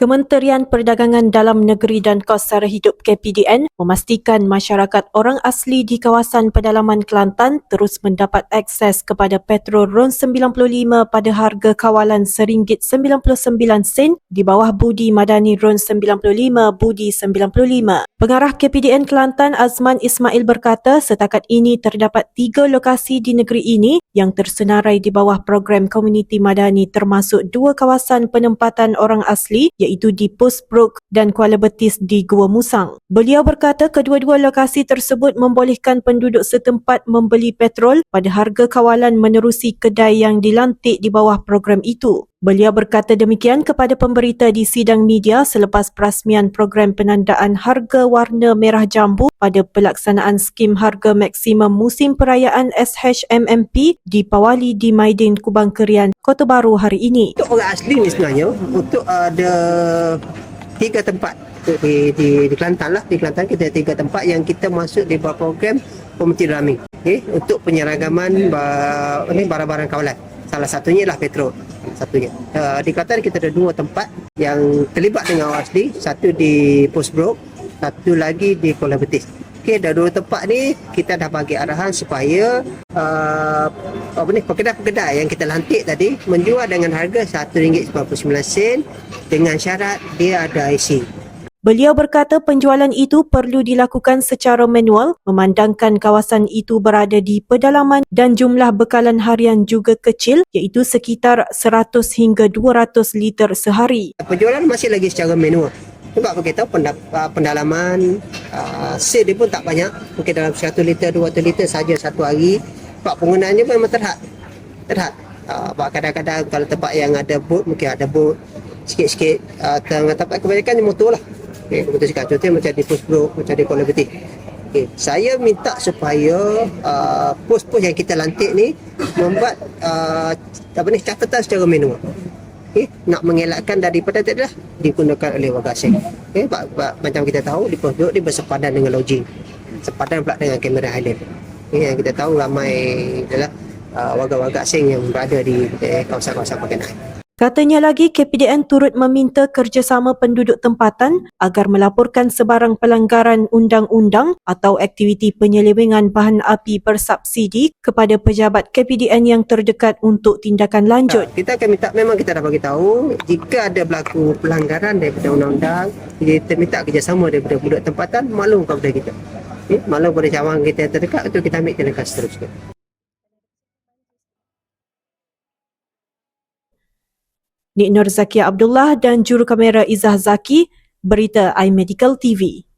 Kementerian Perdagangan Dalam Negeri dan Kos Sara Hidup KPDN memastikan masyarakat orang asli di kawasan pedalaman Kelantan terus mendapat akses kepada petrol RON 95 pada harga kawalan RM1.99 di bawah budi madani RON 95 budi 95. Pengarah KPDN Kelantan Azman Ismail berkata setakat ini terdapat tiga lokasi di negeri ini yang tersenarai di bawah program komuniti madani termasuk dua kawasan penempatan orang asli iaitu di Postbrook dan Kuala Betis di Gua Musang. Beliau berkata kedua-dua lokasi tersebut membolehkan penduduk setempat membeli petrol pada harga kawalan menerusi kedai yang dilantik di bawah program itu. Beliau berkata demikian kepada pemberita di sidang media selepas perasmian program penandaan harga warna merah jambu pada pelaksanaan skim harga maksimum musim perayaan SHMMP di Pawali di Maidin Kubang Kerian, Kota Baru hari ini. Untuk orang asli ni sebenarnya untuk ada tiga tempat di, di, di Kelantan lah. Di Kelantan kita ada tiga tempat yang kita masuk di bawah program Komiti Rami. Okay, untuk penyeragaman barang-barang kawalan. Salah satunya lah petrol satunya uh, di Kelantan kita ada dua tempat yang terlibat dengan asli satu di Postbrook satu lagi di Kuala Betis. Okey, dah dua tempat ni kita dah bagi arahan supaya uh, apa ni pekedai-pekedai yang kita lantik tadi menjual dengan harga RM1.99 dengan syarat dia ada IC. Beliau berkata penjualan itu perlu dilakukan secara manual memandangkan kawasan itu berada di pedalaman dan jumlah bekalan harian juga kecil iaitu sekitar 100 hingga 200 liter sehari. Penjualan masih lagi secara manual. Sebab kita tahu uh, pendalaman uh, dia pun tak banyak. Mungkin dalam 1 liter, 200 liter saja satu hari. Sebab penggunaannya memang terhad. Terhad. Uh, kadang-kadang kalau tempat yang ada bot, mungkin ada bot sikit-sikit. Uh, tempat kebanyakan motor lah. Okay, betul cakap. Contohnya macam di Postbrook, macam di Kuala Betis. Okay. Saya minta supaya uh, pos-pos yang kita lantik ni membuat uh, apa ni catatan secara manual. Okay. Nak mengelakkan daripada tadi lah digunakan oleh warga asing. Okay. Ba- ba- macam kita tahu di Postbrook dia bersepadan dengan lodging. Sepadan pula dengan kamera Highland. Okay. Yang kita tahu ramai adalah uh, warga-warga asing yang berada di eh, kawasan-kawasan Pakenai. Katanya lagi KPDN turut meminta kerjasama penduduk tempatan agar melaporkan sebarang pelanggaran undang-undang atau aktiviti penyelewengan bahan api bersubsidi kepada pejabat KPDN yang terdekat untuk tindakan lanjut. Kita akan minta memang kita dah bagi tahu jika ada berlaku pelanggaran daripada undang-undang kita minta kerjasama daripada penduduk tempatan maklum kepada kita okay? maklum kepada cawangan kita yang terdekat untuk kita ambil tindakan seterusnya Nik Nur Zakia Abdullah dan juru kamera Izzah Zaki, berita iMedical TV.